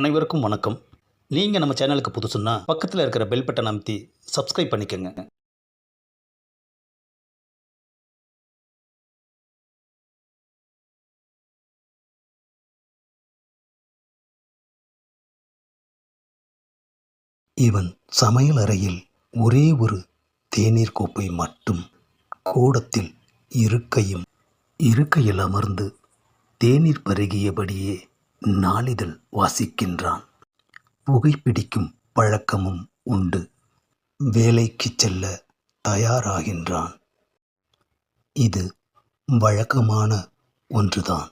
அனைவருக்கும் வணக்கம். நீங்கள் நம்ம சேனலுக்கு புதுசுன்னா பக்கத்தில் இருக்கிற பெல் பட்டன் அமைத்தி சப்ஸ்கிரைப் பண்ணிக்கோங்க. இவன் சமையல் அறையில் ஒரே ஒரு தேநீர் கோப்பை மட்டும் கூடத்தில் இருக்கையும் இருக்கையில் அமர்ந்து தேநீர் பருகியபடியே நாளிதழ் வாசிக்கின்றான். புகைப்பிடிக்கும் பழக்கமும் உண்டு. வேலைக்கு செல்ல தயாராகின்றான். இது வழக்கமான ஒன்றுதான்.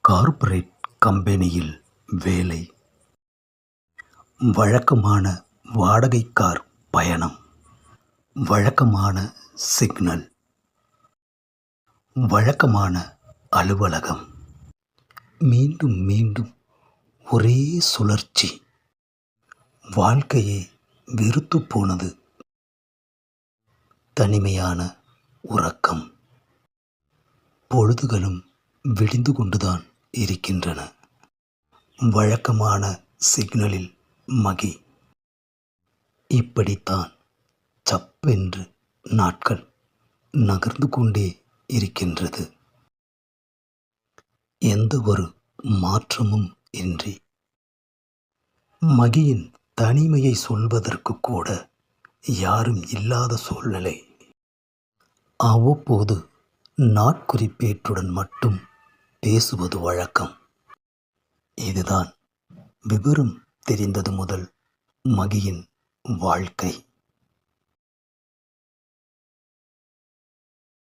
கார்ப்பரேட் கம்பெனியில் வேலை. வழக்கமான வாடகை கார் பயணம். வழக்கமான சிக்னல். வழக்கமான அலுவலகம். மீண்டும் மீண்டும் ஒரே சுழற்சி. வாழ்க்கையை வெறுத்து போனது தனிமையான உறக்கம். பொழுதுகளும் விடிந்து கொண்டுதான் இருக்கின்றன. வழக்கமான சிக்னலில் மகி. இப்படித்தான் சப்பென்று நாட்கள் நகர்ந்து கொண்டே இருக்கின்றது. எந்த ஒரு மாற்றமும் இன்றி. மகியின் தனிமையை சொல்வதற்கு கூட யாரும் இல்லாத சூழ்நிலை. அவ்வப்போது நாட்குறிப்பேற்றுடன் மட்டும் பேசுவது வழக்கம். இதுதான் விவரம் தெரிந்தது முதல் மகியின் வாழ்க்கை.